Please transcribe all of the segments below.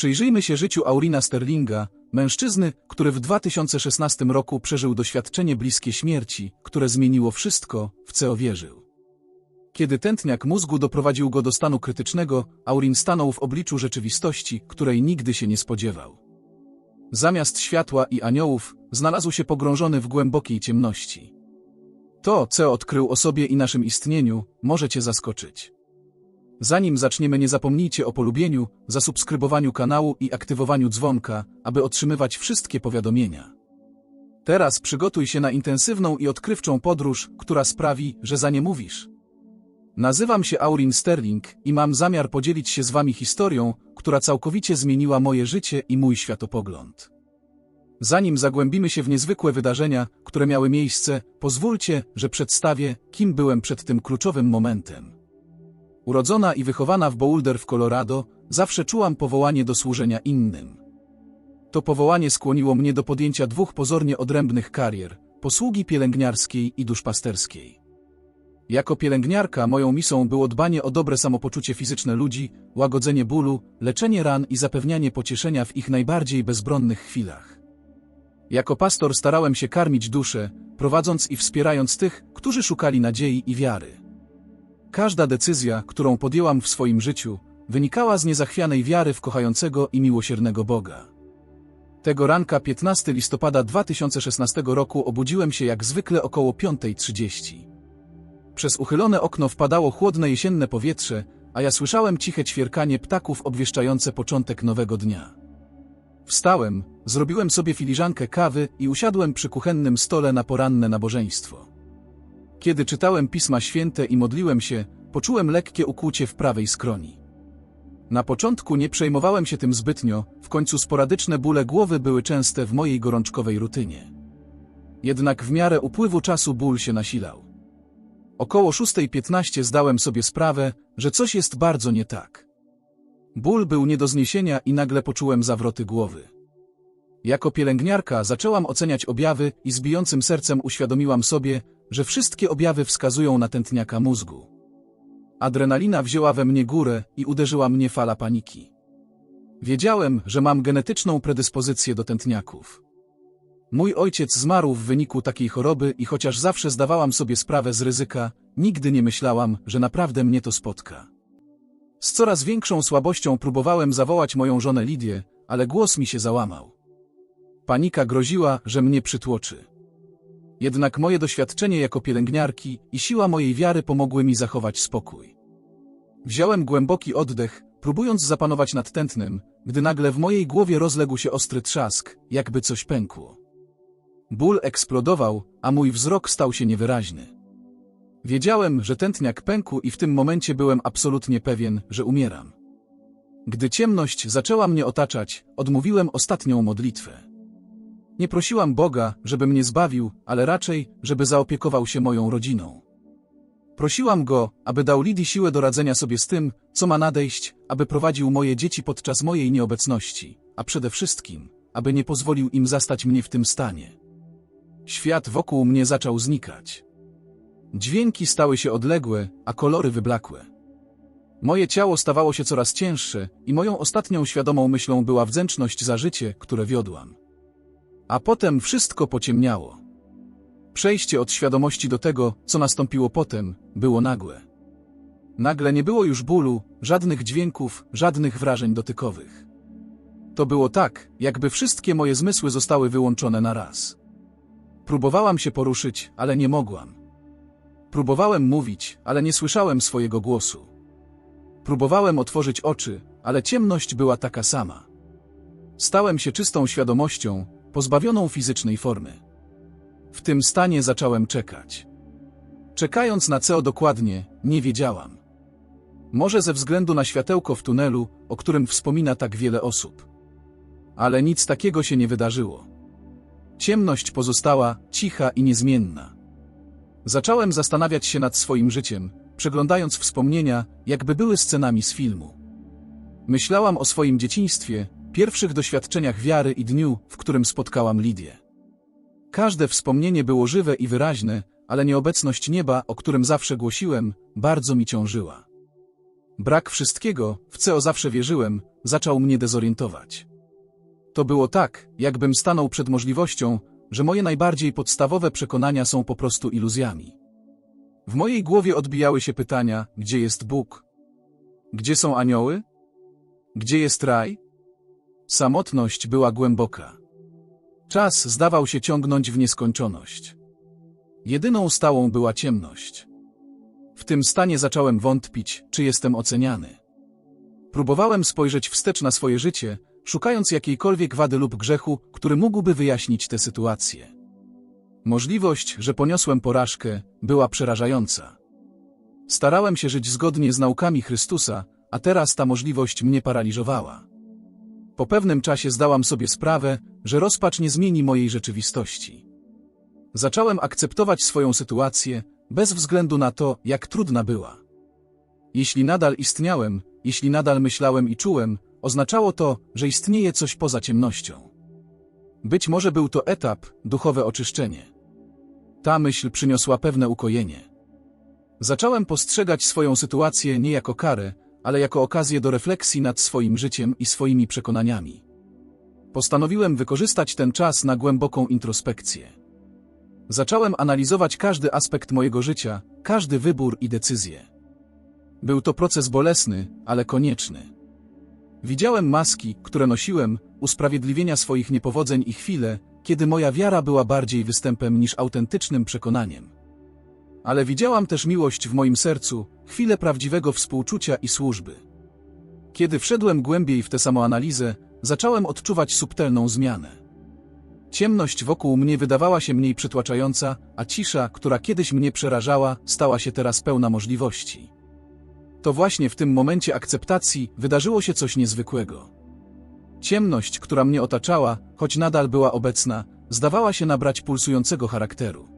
Przyjrzyjmy się życiu Aurina Sterlinga, mężczyzny, który w 2016 roku przeżył doświadczenie bliskie śmierci, które zmieniło wszystko, w co wierzył. Kiedy tętniak mózgu doprowadził go do stanu krytycznego, Aurin stanął w obliczu rzeczywistości, której nigdy się nie spodziewał. Zamiast światła i aniołów, znalazł się pogrążony w głębokiej ciemności. To, co odkrył o sobie i naszym istnieniu, może Cię zaskoczyć. Zanim zaczniemy nie zapomnijcie o polubieniu, zasubskrybowaniu kanału i aktywowaniu dzwonka, aby otrzymywać wszystkie powiadomienia. Teraz przygotuj się na intensywną i odkrywczą podróż, która sprawi, że za nie mówisz. Nazywam się Aurin Sterling i mam zamiar podzielić się z Wami historią, która całkowicie zmieniła moje życie i mój światopogląd. Zanim zagłębimy się w niezwykłe wydarzenia, które miały miejsce, pozwólcie, że przedstawię, kim byłem przed tym kluczowym momentem. Urodzona i wychowana w Boulder w Colorado, zawsze czułam powołanie do służenia innym. To powołanie skłoniło mnie do podjęcia dwóch pozornie odrębnych karier posługi pielęgniarskiej i duszpasterskiej. Jako pielęgniarka moją misją było dbanie o dobre samopoczucie fizyczne ludzi, łagodzenie bólu, leczenie ran i zapewnianie pocieszenia w ich najbardziej bezbronnych chwilach. Jako pastor starałem się karmić duszę, prowadząc i wspierając tych, którzy szukali nadziei i wiary. Każda decyzja, którą podjęłam w swoim życiu, wynikała z niezachwianej wiary w kochającego i miłosiernego Boga. Tego ranka 15 listopada 2016 roku obudziłem się jak zwykle około 5.30. Przez uchylone okno wpadało chłodne jesienne powietrze, a ja słyszałem ciche ćwierkanie ptaków obwieszczające początek nowego dnia. Wstałem, zrobiłem sobie filiżankę kawy i usiadłem przy kuchennym stole na poranne nabożeństwo. Kiedy czytałem Pisma Święte i modliłem się, poczułem lekkie ukłucie w prawej skroni. Na początku nie przejmowałem się tym zbytnio, w końcu sporadyczne bóle głowy były częste w mojej gorączkowej rutynie. Jednak w miarę upływu czasu ból się nasilał. Około 6.15 zdałem sobie sprawę, że coś jest bardzo nie tak. Ból był nie do zniesienia i nagle poczułem zawroty głowy. Jako pielęgniarka zaczęłam oceniać objawy i z bijącym sercem uświadomiłam sobie, że wszystkie objawy wskazują na tętniaka mózgu. Adrenalina wzięła we mnie górę i uderzyła mnie fala paniki. Wiedziałem, że mam genetyczną predyspozycję do tętniaków. Mój ojciec zmarł w wyniku takiej choroby i chociaż zawsze zdawałam sobie sprawę z ryzyka, nigdy nie myślałam, że naprawdę mnie to spotka. Z coraz większą słabością próbowałem zawołać moją żonę Lidię, ale głos mi się załamał. Panika groziła, że mnie przytłoczy. Jednak moje doświadczenie jako pielęgniarki i siła mojej wiary pomogły mi zachować spokój. Wziąłem głęboki oddech, próbując zapanować nad tętnem, gdy nagle w mojej głowie rozległ się ostry trzask, jakby coś pękło. Ból eksplodował, a mój wzrok stał się niewyraźny. Wiedziałem, że tętniak pękł i w tym momencie byłem absolutnie pewien, że umieram. Gdy ciemność zaczęła mnie otaczać, odmówiłem ostatnią modlitwę. Nie prosiłam Boga, żeby mnie zbawił, ale raczej, żeby zaopiekował się moją rodziną. Prosiłam Go, aby dał Lidii siłę do radzenia sobie z tym, co ma nadejść, aby prowadził moje dzieci podczas mojej nieobecności, a przede wszystkim, aby nie pozwolił im zastać mnie w tym stanie. Świat wokół mnie zaczął znikać. Dźwięki stały się odległe, a kolory wyblakłe. Moje ciało stawało się coraz cięższe i moją ostatnią świadomą myślą była wdzięczność za życie, które wiodłam. A potem wszystko pociemniało. Przejście od świadomości do tego, co nastąpiło potem, było nagłe. Nagle nie było już bólu, żadnych dźwięków, żadnych wrażeń dotykowych. To było tak, jakby wszystkie moje zmysły zostały wyłączone na raz. Próbowałam się poruszyć, ale nie mogłam. Próbowałem mówić, ale nie słyszałem swojego głosu. Próbowałem otworzyć oczy, ale ciemność była taka sama. Stałem się czystą świadomością, pozbawioną fizycznej formy. W tym stanie zacząłem czekać. Czekając na co dokładnie, nie wiedziałam. Może ze względu na światełko w tunelu, o którym wspomina tak wiele osób. Ale nic takiego się nie wydarzyło. Ciemność pozostała cicha i niezmienna. Zacząłem zastanawiać się nad swoim życiem, przeglądając wspomnienia, jakby były scenami z filmu. Myślałam o swoim dzieciństwie, pierwszych doświadczeniach wiary i dniu, w którym spotkałam Lidię. Każde wspomnienie było żywe i wyraźne, ale nieobecność nieba, o którym zawsze głosiłem, bardzo mi ciążyła. Brak wszystkiego, w co zawsze wierzyłem, zaczął mnie dezorientować. To było tak, jakbym stanął przed możliwością, że moje najbardziej podstawowe przekonania są po prostu iluzjami. W mojej głowie odbijały się pytania, gdzie jest Bóg? Gdzie są anioły? Gdzie jest raj? Samotność była głęboka. Czas zdawał się ciągnąć w nieskończoność. Jedyną stałą była ciemność. W tym stanie zacząłem wątpić, czy jestem oceniany. Próbowałem spojrzeć wstecz na swoje życie, szukając jakiejkolwiek wady lub grzechu, który mógłby wyjaśnić tę sytuację. Możliwość, że poniosłem porażkę, była przerażająca. Starałem się żyć zgodnie z naukami Chrystusa, a teraz ta możliwość mnie paraliżowała. Po pewnym czasie zdałam sobie sprawę, że rozpacz nie zmieni mojej rzeczywistości. Zacząłem akceptować swoją sytuację, bez względu na to, jak trudna była. Jeśli nadal istniałem, jeśli nadal myślałem i czułem, oznaczało to, że istnieje coś poza ciemnością. Być może był to etap, duchowe oczyszczenie. Ta myśl przyniosła pewne ukojenie. Zacząłem postrzegać swoją sytuację nie jako karę, ale jako okazję do refleksji nad swoim życiem i swoimi przekonaniami. Postanowiłem wykorzystać ten czas na głęboką introspekcję. Zacząłem analizować każdy aspekt mojego życia, każdy wybór i decyzję. Był to proces bolesny, ale konieczny. Widziałem maski, które nosiłem, usprawiedliwienia swoich niepowodzeń i chwile, kiedy moja wiara była bardziej występem niż autentycznym przekonaniem. Ale widziałam też miłość w moim sercu, chwilę prawdziwego współczucia i służby. Kiedy wszedłem głębiej w tę samoanalizę, zacząłem odczuwać subtelną zmianę. Ciemność wokół mnie wydawała się mniej przytłaczająca, a cisza, która kiedyś mnie przerażała, stała się teraz pełna możliwości. To właśnie w tym momencie akceptacji wydarzyło się coś niezwykłego. Ciemność, która mnie otaczała, choć nadal była obecna, zdawała się nabrać pulsującego charakteru.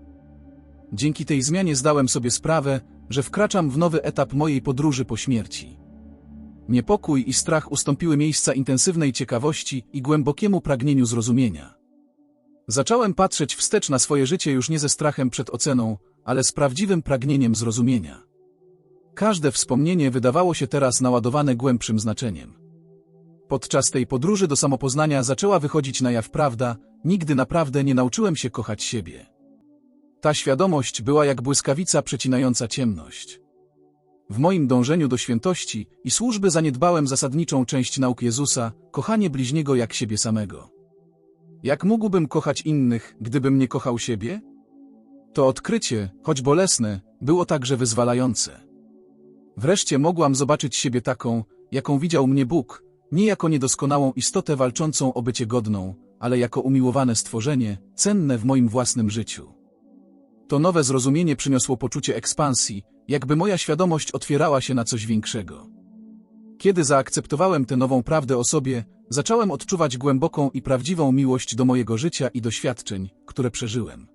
Dzięki tej zmianie zdałem sobie sprawę, że wkraczam w nowy etap mojej podróży po śmierci. Niepokój i strach ustąpiły miejsca intensywnej ciekawości i głębokiemu pragnieniu zrozumienia. Zacząłem patrzeć wstecz na swoje życie już nie ze strachem przed oceną, ale z prawdziwym pragnieniem zrozumienia. Każde wspomnienie wydawało się teraz naładowane głębszym znaczeniem. Podczas tej podróży do samopoznania zaczęła wychodzić na jaw prawda, nigdy naprawdę nie nauczyłem się kochać siebie. Ta świadomość była jak błyskawica przecinająca ciemność. W moim dążeniu do świętości i służby zaniedbałem zasadniczą część nauk Jezusa, kochanie bliźniego jak siebie samego. Jak mógłbym kochać innych, gdybym nie kochał siebie? To odkrycie, choć bolesne, było także wyzwalające. Wreszcie mogłam zobaczyć siebie taką, jaką widział mnie Bóg, nie jako niedoskonałą istotę walczącą o bycie godną, ale jako umiłowane stworzenie, cenne w moim własnym życiu. To nowe zrozumienie przyniosło poczucie ekspansji, jakby moja świadomość otwierała się na coś większego. Kiedy zaakceptowałem tę nową prawdę o sobie, zacząłem odczuwać głęboką i prawdziwą miłość do mojego życia i doświadczeń, które przeżyłem.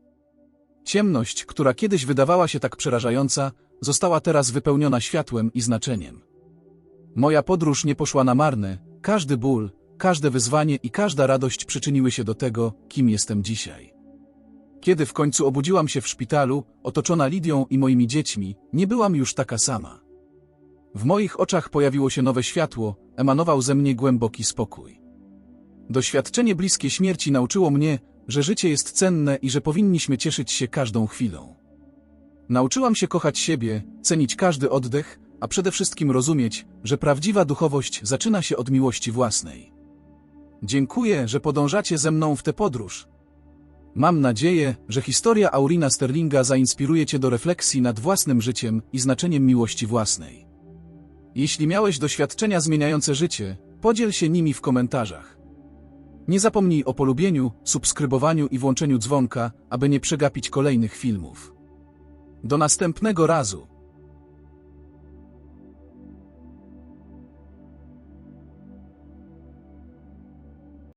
Ciemność, która kiedyś wydawała się tak przerażająca, została teraz wypełniona światłem i znaczeniem. Moja podróż nie poszła na marne, każdy ból, każde wyzwanie i każda radość przyczyniły się do tego, kim jestem dzisiaj. Kiedy w końcu obudziłam się w szpitalu, otoczona Lidią i moimi dziećmi, nie byłam już taka sama. W moich oczach pojawiło się nowe światło, emanował ze mnie głęboki spokój. Doświadczenie bliskie śmierci nauczyło mnie, że życie jest cenne i że powinniśmy cieszyć się każdą chwilą. Nauczyłam się kochać siebie, cenić każdy oddech, a przede wszystkim rozumieć, że prawdziwa duchowość zaczyna się od miłości własnej. Dziękuję, że podążacie ze mną w tę podróż. Mam nadzieję, że historia Aurina Sterlinga zainspiruje Cię do refleksji nad własnym życiem i znaczeniem miłości własnej. Jeśli miałeś doświadczenia zmieniające życie, podziel się nimi w komentarzach. Nie zapomnij o polubieniu, subskrybowaniu i włączeniu dzwonka, aby nie przegapić kolejnych filmów. Do następnego razu.